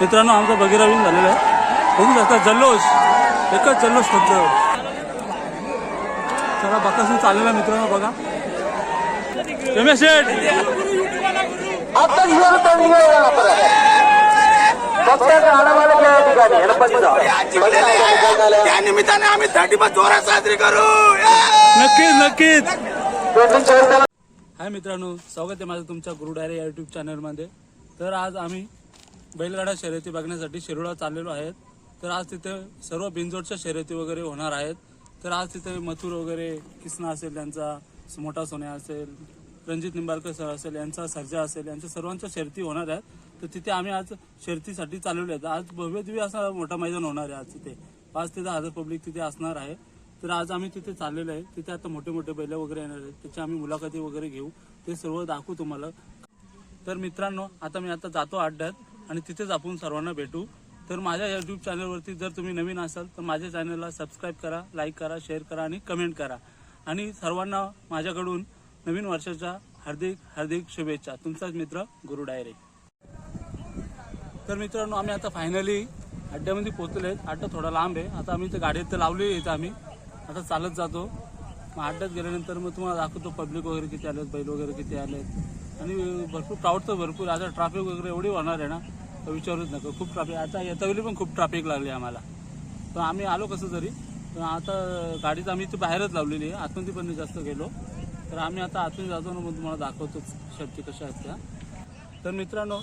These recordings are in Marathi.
मित्रांनो आमचा बगीरा विन झालेला आहे. बघू शकता जल्लोष एकच जल्लोष फक्त चला बकासून चाललेला मित्रांनो बघा. रमेश शेठ. आता त्या निमित्ताने आम्ही थर्टी पाच जोरात साजरी करू. नक्कीच नक्कीच. हाय मित्रांनो स्वागत आहे माझं तुमच्या गुरु डायरी या युट्यूब चॅनलमध्ये तर आज आम्ही बैलगाडा शर्यती बघण्यासाठी शिरोळा चाललेलो आहेत. तर आज तिथे सर्व बिनजोडच्या शर्यती वगैरे होणार आहेत. तर आज तिथे मथुर वगैरे किसना असेल त्यांचा मोठा सोन्या असेल रणजित निंबाळकर सर असेल यांचा सर्जा असेल यांच्या सर्वांच्या शर्ती होणार आहेत. तर तिथे आम्ही आज शर्तीसाठी चालवले आहेत. आज भव्यदिव्य असा मोठा मैदान होणार आहे आज तिथे. पाच ते दहा हजार पब्लिक तिथे असणार आहे. तर आज आम्ही तिथे चाललेलो आहे. तिथे आता मोठे मोठे बैल वगैरे येणार आहेत. त्याची आम्ही मुलाखती वगैरे घेऊ. ते सर्व दाखवू तुम्हाला. तर मित्रांनो आता मी आता जातो अड्ड्यात आणि तिथेच आपण सर्वांना भेटू. तर माझ्या यूट्यूब चॅनलवरती जर तुम्ही नवीन असाल तर माझ्या चॅनलला सबस्क्राईब करा लाईक करा शेअर करा आणि कमेंट करा. आणि सर्वांना माझ्याकडून नवीन वर्षाच्या हार्दिक हार्दिक शुभेच्छा. तुमचाच मित्र गुरु डायरे. तर मित्रांनो आम्ही आता फायनली अड्ड्यामध्ये पोचले आहेत अड्डा थोडा लांब आहे. आता आम्ही ते गाडीत तर लावली इथं आम्ही. आता चालत जातो. मग अड्ड्यात गेल्यानंतर मग तुम्हाला दाखवतो पब्लिक वगैरे किती आलेत बैल वगैरे किती आलेत. आणि भरपूर क्राऊड तर भरपूर. आता ट्रॅफिक वगैरे एवढी होणार आहे ना. विचारूच नका खूप ट्रॅफिक आता येतावेळी पण खूप ट्रॅफिक लागली आम्हाला. तर आम्ही आलो कसं तरी पण आता गाडीच आम्ही इथे बाहेरच लावलेली आहे आतमध्ये पण जास्त गेलो. तर आम्ही आता आतमध्ये जातो ना मग तुम्हाला दाखवतोच शेवटी कशा आहेत त्या. तर मित्रांनो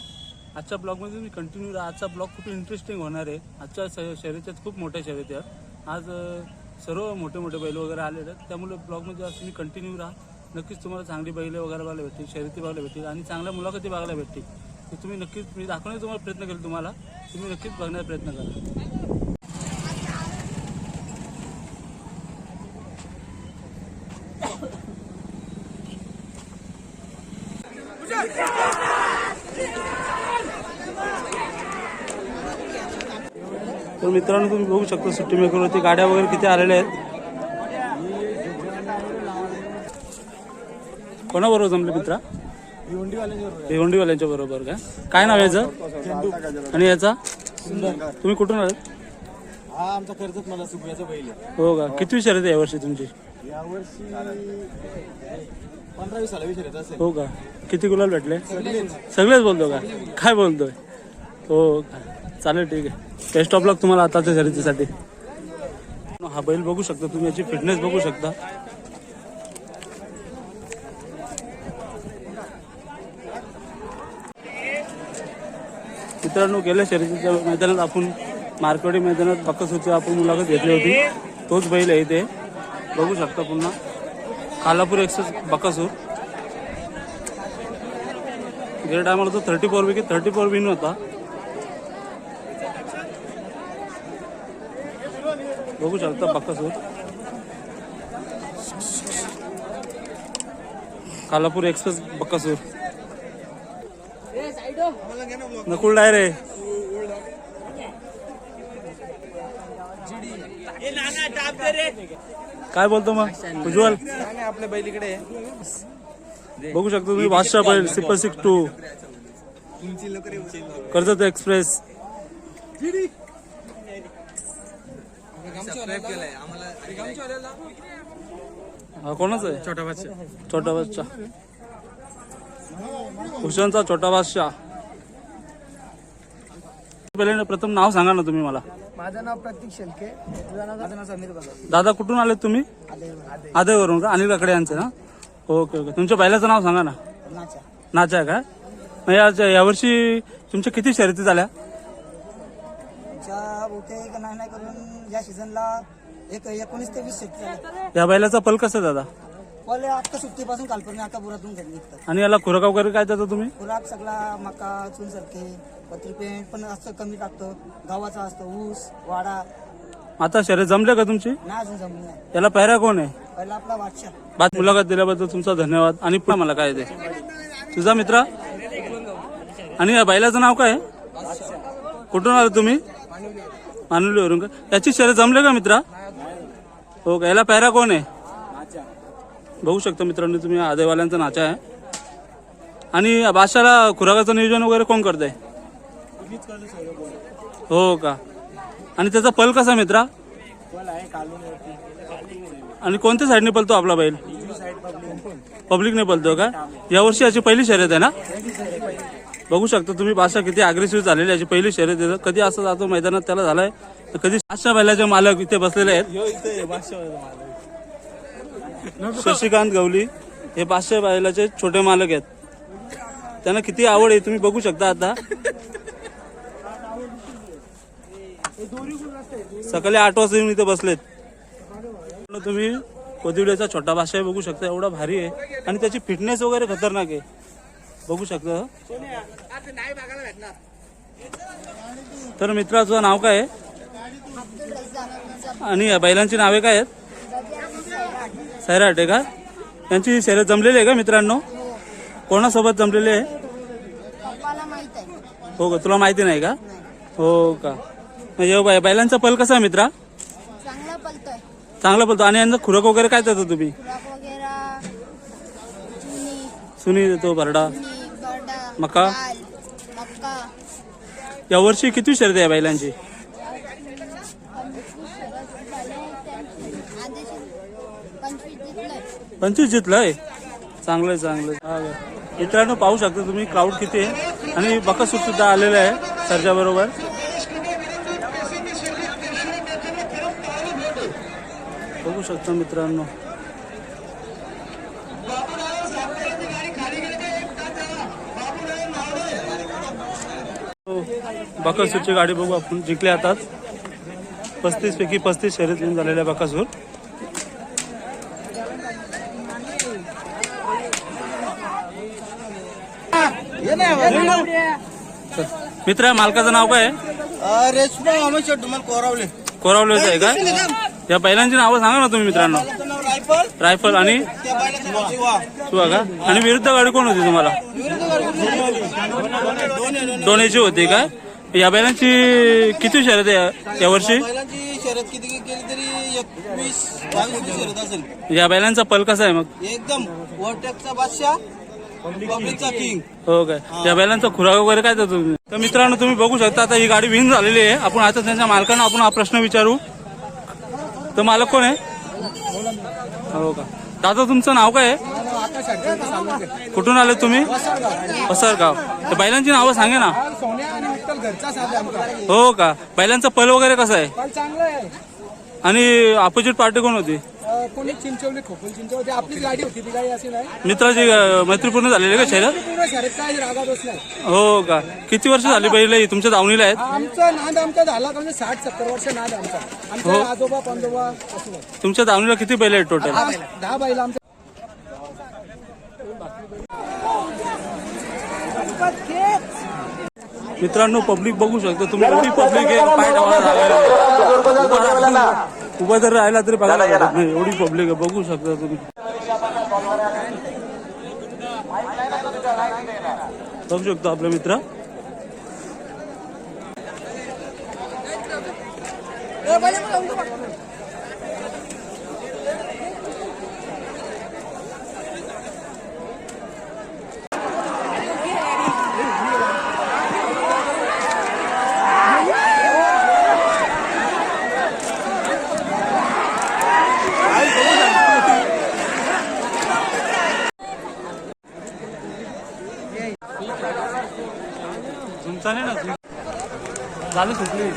आजच्या ब्लॉगमध्ये मी कंटिन्यू आजचा ब्लॉग खूप इंटरेस्टिंग होणार आहे. आजच्या श- शर्यतीत खूप मोठ्या शर्यती आहेत. आज सर्व मोठे मोठे बैल वगैरे आलेले आहेत. त्यामुळे ब्लॉगमध्ये आज तुम्ही कंटिन्यू राहा. नक्कीच तुम्हाला चांगली बैले वगैरे बघायला भेटतील शर्यती बघायला भेटतील आणि चांगल्या मुलाखती बघायला भेटतील. तर तुम्ही नक्कीच मी दाखवण्याचा तुम्हाला प्रयत्न केला तुम्हाला. तुम्ही नक्कीच बघण्याचा प्रयत्न करा. तर मित्रांनो तुम्ही बघू शकता सुट्टी मेकरवरती गाड्या वगैरे किती आलेल्या आहेत. कोणाबरोबर जमले मित्रा? भिवंडीवाल्यांच्या बरोबर का? काय नाव याचं? आणि याचा? तुम्ही कुठून आलात? हा आमचा कर्जत मला सुकव्याचा बैल आहे. हो का? किती शर्यत आहे यावर्षी तुमची? यावर्षी पंधरा वीस साला विचारत असेल हो का? किती गुलाल भेटले? सगळेच. बोलतो का? काय बोलतोय? हो का? चालेल ठीक आहे. बेस्ट ऑफ लक तुम्हाला आताच्या शर्यतीसाठी. हा बैल बघू शकता तुम्ही याची फिटनेस बघू शकता. मित्रांनो गेल्या शर्यतीच्या मैदानात आपण मार्कवडी मैदानात बक्कसूची आपण मुलाखत घेतली होती. तोच बैल आहे ते बघू शकता पुन्हा. कालापूर एक्सेस बक्कासूर गेल्या टायमाला तो थर्टी फोर पैकी थर्टी फोर विन होता. बघू शकता बक्कासूर कालापूर एक्सप्रेस बक्कासूर नकुल डायरे काय बोलतो मग? उज्ज्वल? आपल्या बैलीकडे बघू शकतो तुम्ही बादशाह बैल सिपर सिक्स टू कर्जत एक्सप्रेस. हा कोणाच आहे? छोटा बादशाह. छोटा बादशाह. भूषणचा छोटा बादशाह. पहिले प्रथम नाव सांगा ना तुम्ही मला. माझं नाव प्रतीक शेलके. माझं नाव समीर दादा कुठून आले तुम्ही? आदयवरून का? अनिल काकडे यांचं ना? Okay okay. तुमच्या बैलाचं नाव सांगा ना. नाचा. नाचा आहे का? मग या यावर्षी तुमच्या किती शर्यती झाल्या? नाही नाही या सीझनला एक एकोणीस ते वीस शेती झाले. या बैलाचा पल कसा आहे दादा? पहिले आता सुट्टीपासून कालपर्यंत आता पुरातून घेतली निघतात आणि याला खुराक वगैरे काय देता तुम्ही? खुराक सगळा मका चून सारखे पत्री पेंट पण असतं कमी टाकतो. गव्हाचा असतो ऊस वाडा. आता शर्यत जमले का तुमची? नाही अजून जमली नाही. याला पहिरा कोण आहे? पहिला आपला बादशाह. बात मुलाखत दिल्याबद्दल तुमचा धन्यवाद. आणि पुन्हा मला काय ते? तुझा मित्र? आणि या बैलाचं नाव काय? कुठून आलं तुम्ही? मानुलीवरून का? याची शर्यत जमले का मित्रा? हो का? याला पहिरा कोण आहे? बघू शकता मित्रांनो तुम्ही आदेवाल्यांचा नाचा आहे. आणि बादशाला खुराकाचं नियोजन वगैरे कोण करतंय? हो का? आणि त्याचा पल कसा मित्रा? आणि कोणत्या साईडने पलतो आपला बैल? पब्लिकने पलतो का? यावर्षी याची पहिली शर्यत आहे ना? बघू शकता तुम्ही बादशाह किती अग्रेसिव्ह झालेली आहे. याची पहिली शर्यत आहे. कधी असं जातो मैदानात त्याला झालाय. तर कधी बादशाह बैलाचे मालक इथे बसलेले आहेत. शशिकांत गवली हे पाचशे बैलाचे छोटे मालक आहेत. त्यांना किती आवड आहे तुम्ही बघू शकता आता. सकाळी आठ वाजता येऊन इथे बसलेत. तुम्ही कोदिवड्याचा छोटा भाषा बघू शकता एवढा भारी आहे. आणि त्याची फिटनेस वगैरे खतरनाक आहे. बघू शकता. तर मित्राचं नाव काय आहे? आणि या बैलांची नावे काय आहेत? आहे का? त्यांची शर्यत जमलेली आहे का मित्रांनो? कोणासोबत जमलेली आहे? हो का? तुला माहिती नाही का? हो का? म्हणजे बै- बैलांचा पल कसा आहे मित्रा? चांगला पलतो आणि यांचा खुराक वगैरे काय देतो तुम्ही? सुनी देतो बरडा. मका? यावर्षी किती शर्यत आहे बैलांची पंचवीस शरद झाले त्यांची आधीची पंचवीस पंचवीस पंचवीस जितलंय चांगलंय आहे चांगलं आहे. मित्रांनो पाहू शकता तुम्ही क्राऊड किती आहे. आणि बकासूर सुद्धा आलेला आहे सरच्या बरोबर बघू शकता मित्रांनो. हो, बकासूरची गाडी बघू आपण जिंकले आताच. पस्तीस पैकी पस्तीस शर्यत येऊन झालेल्या आहे बकासूर. मित्र मालकाचं नाव काय रेशमा तुम्हाला कोरावले. कोरावलेचं आहे का? या बैलांची नावं सांगा ना तुम्ही मित्रांनो. रायफल. रायफल आणि? त्या शिवा. का? आणि विरुद्ध गाडी कोण होती तुम्हाला? दोन्हीची होती का? या बैलांची किती शर्यत आहे या- असेल. या बैलांचा पल कसा आहे मग? एकदम बादशाह. पब्लिकचा किंग हो काय? या बैलांचा खुराक वगैरे काय देतो तुम्ही? तर मित्रांनो तुम्ही बघू शकता आता ही गाडी विन झालेली आहे. आपण आता त्यांच्या मालकांना आपण हा प्रश्न विचारू. तर मालक कोण आहे? हो का? दादा तुमचं नाव काय आहे? कुठून आले तुम्ही? पसरगाव. तर बैलांची नावं सांगे ना. सोन्या आणि विठ्ठल घरचा साधा आमचा हो का? बैलांचा पल वगैरे कसा आहे? पण चांगलं आहे. आणि अपोजिट पार्टी कोण होती? कोणी चिंचवली खोपल चिंचवली आपलीच गाडी होती ती काही अशी नाही. मित्राची अं, मैत्रीपूर्ण झालेली का पूर्ण शर्यत काय रागा बसलाय हो का? किती वर्ष झाली बैल ही तुमच्या दावणीला आहेत? आमचा नाद आमचा झाला का म्हणजे साठ सत्तर वर्ष नाद आमचा. हो. आमच्या आजोबा पंजोबा असं. तुमच्या दावणीला किती बैल आहेत टोटल दहा बैल. आमच्या मित्रांनो पब्लिक बघू शकता तुम्ही एवढी पब्लिक आहे पाय ठेवायला जागा नाही. उभा राहा- उभा जर राहिला तरी बघायला नाही एवढी पब्लिक आहे. बघू शकता तुम्ही. बघू शकतो आपला मित्र तुमचा नाही ना झालं सुटली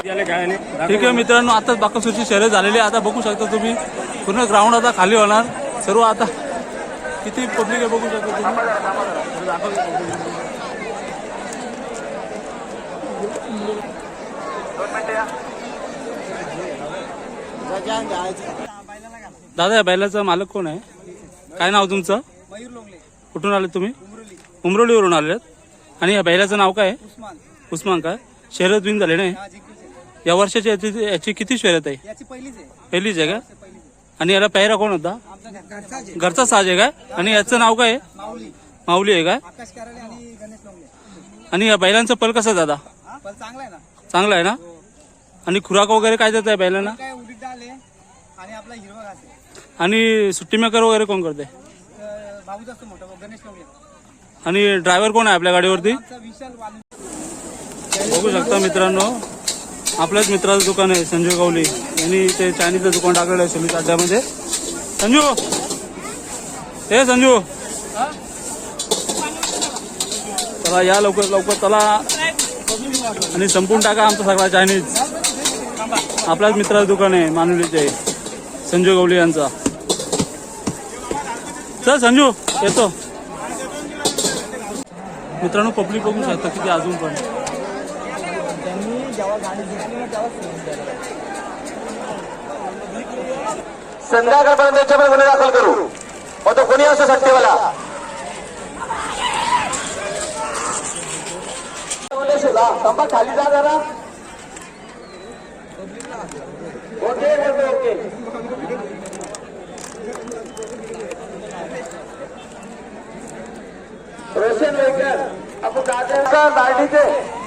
ठीक आहे मित्रांनो आताच बाकासूरची शहरे झालेली आहे. आता बघू शकता तुम्ही. पूर्ण ग्राउंड आता खाली होणार. सर्व आता किती पब्लिक आहे बघू शकता दादा या बैलाचा मालक कोण आहे? काय नाव तुमचं? कुठून आले तुम्ही? उमरोलीवरून आलेत. आणि या बैलाचं नाव काय? आहे उस्मान काय शर्यत विन झाले नाही? या वर्षाची याची किती शर्यत आहे? याची पहिलीच आहे. पहिलीच आहे का? आणि याला पहिरा कोण होता? घरचा साज आहे काय? आणि याचं नाव काय आहे? माऊली आहे काय? आणि या बैलांचं पल कसं आहे दादा? चांगला आहे ना? आणि खुराक वगैरे काय देत आहे बैलांना? आणि सुट्टी मेकर वगैरे कोण करते? आणि ड्रायव्हर कोण आहे आपल्या गाडीवरती? बघू शकता मित्रांनो. आपल्याच मित्राचं दुकान आहे संजू गवली. यांनी ते चायनीजचं दुकान टाकलेलं आहे सोली अड्ड्यामध्ये. संजू! हे संजू! चला या लवकर लवकर चला. आणि संपून टाका आमचा सगळा चायनीज. आपल्याच मित्राचं दुकान आहे मानुलीचे. संजू गवली यांचा. चल संजू येतो. मित्रांनो पब्लिक बघू शकता किती अजून पण. संध्याकाळपर्यंत त्याच्यामध्ये गुन्हे दाखल करू मग तो कोणी असू शकते मला संपा खाली जा जरा ओके ओके ओके रोशन वेकर आपण दादा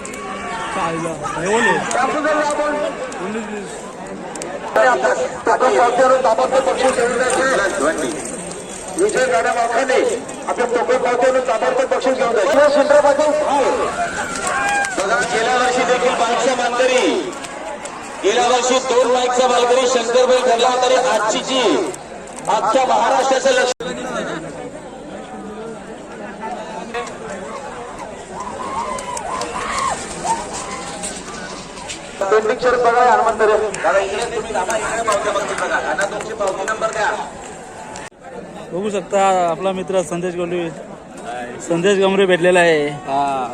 विजय मॅडम आखाने आपल्या टोकन पावत्यावरून ताबडतोब बक्षीस घेऊन जायचं सेंटरमध्ये बघा गेल्या वर्षी देखील बाईकचा मानकरी गेल्या वर्षी दोन बाईकचा मालकरी शंकरभाई ठरला होता तरी आजची जी अख्ख्या महाराष्ट्राचं लक्ष पेंटिंग शर्ट बघा हनुमंत रे. बघा. शकता आपला मित्र संदेश गोलवी संदेश गमरे भेटलेला आहे. हा.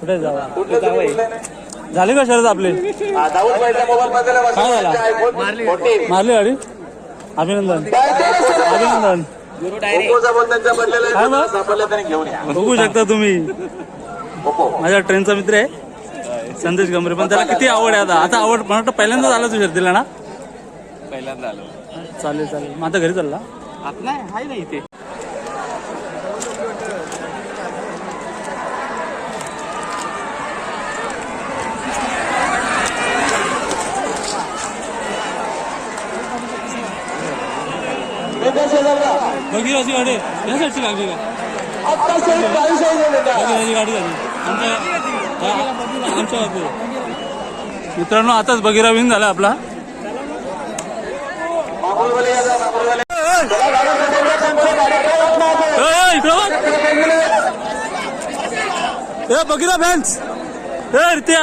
कुठे जावा झाली का शरद आपली? काय झाला? मारली. गाडी? अभिनंदन. अभिनंदन. बघू शकता तुम्ही. माझ्या ट्रेनचा मित्र आहे. संदेश गमरे पण त्याला किती आवड आहे आता. आता आवड मला वाटतं पहिल्यांदाच आला तू शर्दीला ना? पहिल्यांदा आलो. चालेल चालेल. मग आता घरी चालला? आपला आहे ना इथे. बघिराची गाडी? या साईडची लागली का बघिराची गाडी झाली. आमच्या मित्रांनो आताच बगिरा विन झाला आपला. ए, बघिरा फॅन्स ए रित्या.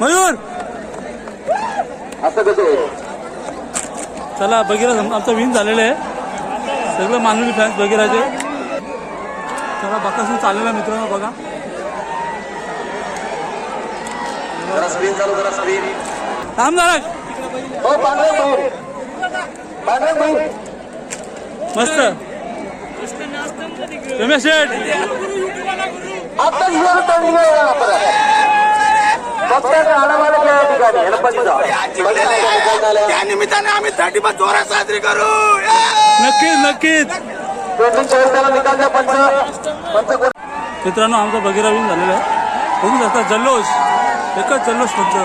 मयूर. चला बघिरा आमचा विन झालेला आहे. सगळं मानवी फॅन्स बघिराचे चला बकासून चाललेला मित्रांनो बघा. स्क्रीन चालू करा स्क्रीन थांब जरा हो पांढरे भाऊ. पांढरे भाऊ. मस्त. रमेश शेठ. आता फक्त ठिकाणी? त्या निमित्ताने आम्ही थर्टी पण जोरात साजरी करू. नक्कीच नक्कीच. मित्रांनो आमचा बघिरा विन झालेला आहे. बघू शकता जल्लोष. एकच जल्लोष फक्त.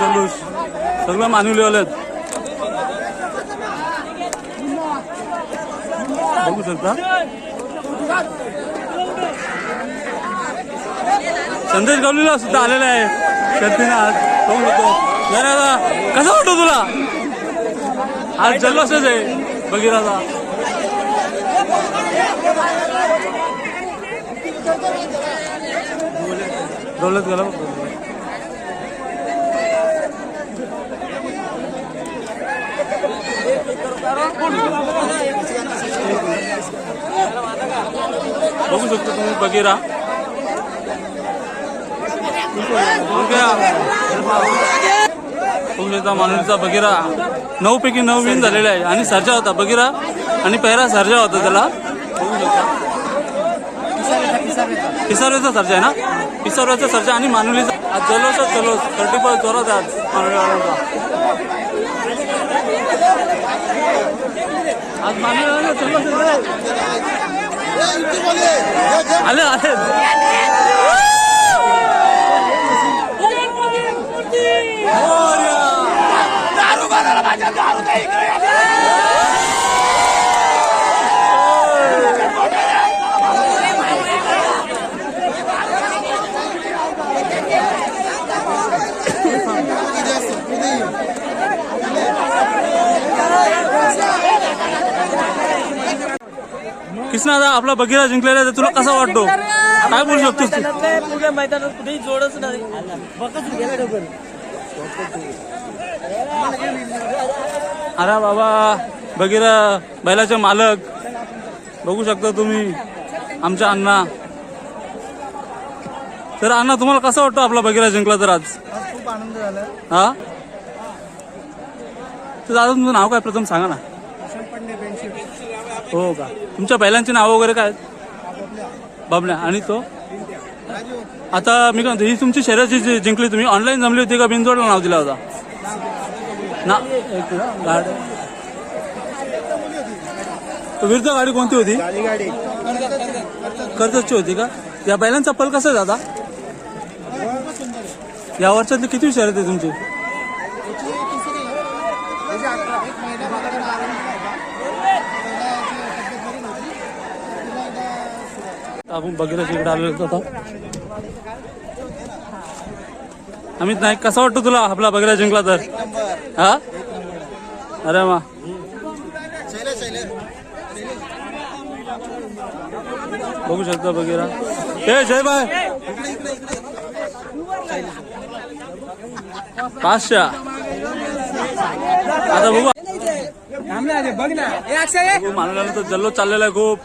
जल्लोष सगळं मानवले आलेत बघू शकता. संदेश गवलीला सुद्धा आलेला आहे. शर्तीनं आज बघू शकतो. दादा कसं वाटतो तुला? आज जल्लोषच आहे बघिराचा दौलत गेला बघू. शकतो तुम्ही बघिरा Okay. शकता मानवीचा बघिरा. नऊ पैकी नऊ विन झालेला आहे. आणि सर्जा होता बघिरा. आणि पहिला सर्जा होता त्याला. पिसारवेचा सर्जा आहे ना? पिसारवेचा सर्जा आणि मानुलीचा. आज जल्लोषच जल्लोष. थर्टी फाय जोरात आज मानुलीवाल्यांचा आज मानुलीवाल्यांचा जल्लोष आहे. आले आले कृष्णा आपला बघिरा जिंकलेला आहे तर तुला कसा वाटतो? काय बोलू शकतोस तू? मैदानात कुठेही जोडच नाही. अरे बाबा बघिरा बैलाचे मालक. बघू शकता तुम्ही आमच्या अण्णा. तर अण्णा तुम्हाला कसा वाटतो आपला बघिरा जिंकला तर आज? खूप आनंद झाला. हा? तर दादा तुमचं नाव काय? प्रथम सांगा ना. हो का? तुमच्या बैलांची नावं वगैरे काय? बाबल्या. आणि तो? आता मी काय ही तुमची शर्यत जी जिंकली तुम्ही ऑनलाईन जमली होती का? बिनजोडला नाव दिला होता? ना. एक गाडी. विरुद्ध गाडी कोणती होती? कर्जतची होती का? या बैलांचा पल कसा दादा? या वर्षातली किती शर्यत आहे तुमची? आपण बघितलं तिकडे आलेलो होतो आता. अमित नाईक कसा वाटतो तुला आपला बघितला जिंकला तर? हा? अरे वा. बघू शकता बघिरा. ए जय बाय पाचशे. आता बघू. मानला तर जल्लोष चाललेला आहे खूप.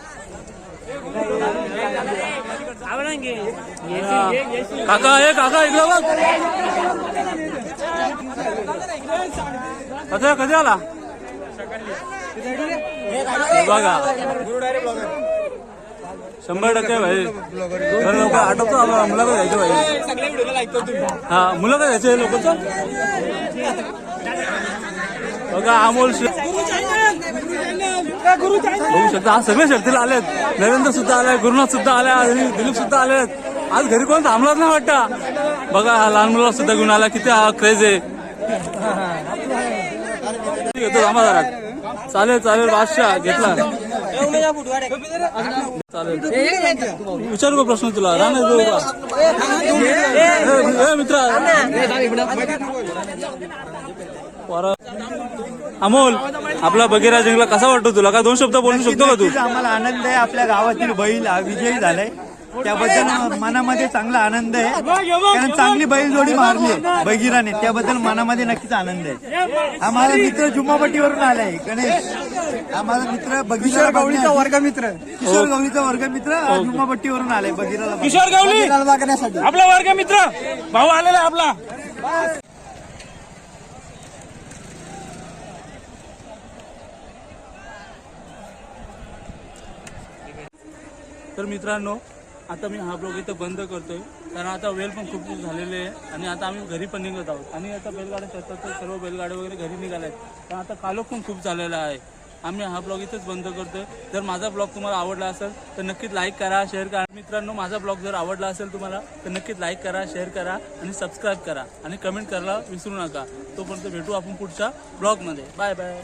काका हे काका इकडं बघ. आता कधी आला? बघा. शंभर टक्के भाई. लोक आठवतो आम्हाला मुलं काय घ्यायचं भाई. हा मुलं काय घ्यायचे लोक बघा अमोल शे- बघू शकता आज सगळे शर्तीला आलेत. नरेंद्र सुद्धा आलाय गुरुनाथ सुद्धा आल्या दिलीप सुद्धा आलेत. आज घरी कोण थांबलाच नाही वाटतं? बघा लहान मुलाला सुद्धा घेऊन आला किती हा क्रेज आहे. घेतो थांबा जरा. चालेल चालेल बादशाह घेतला. चालेल. विचारू का प्रश्न तुला? राणे देऊ का? मित्रा. पोरं. अमोल आपला बघेरा जिंकला. कसा वाटतो तुला? का दोन शब्द बोलू शकतो का तू? आम्हाला आनंद आहे. आपल्या गावातील बैल हा विजयी झालाय. त्याबद्दल मनामध्ये चांगला आनंद आहे. कारण चांगली बैल जोडी मारली आहे बगिराने त्याबद्दल मनामध्ये नक्कीच आनंद आहे. हा माझा मित्र जुमापट्टीवरून आलाय गणेश. हा माझा मित्र बगीरा गवळीचा वर्ग मित्र. किशोर गवळीचा वर्ग मित्र जुमापट्टीवरून आलाय बगिराला किशोर गावली! बघण्यासाठी. आपला वर्ग मित्र! भाऊ आलेला आपला. तर मित्रांनो आता मी हा ब्लॉग इथं बंद करतोय. कारण आता वेळ पण खूप झालेले आहे आणि आता आम्ही घरी पण निघत आहोत. आणि आता बैलगाड्या शेतात सर्व बैलगाड्या वगैरे घरी निघाले आहेत पण आता कालोख पण खूप झालेला आहे. आम्ही हा ब्लॉग इथंच बंद करतोय. जर माझा ब्लॉग तुम्हाला आवडला असेल तर नक्कीच लाईक करा शेअर करा. मित्रांनो माझा ब्लॉग जर आवडला असेल तुम्हाला तर नक्कीच लाईक करा शेअर करा आणि सबस्क्राईब करा. आणि कमेंट करायला विसरू नका. तोपर्यंत भेटू आपण पुढच्या ब्लॉगमध्ये. Bye bye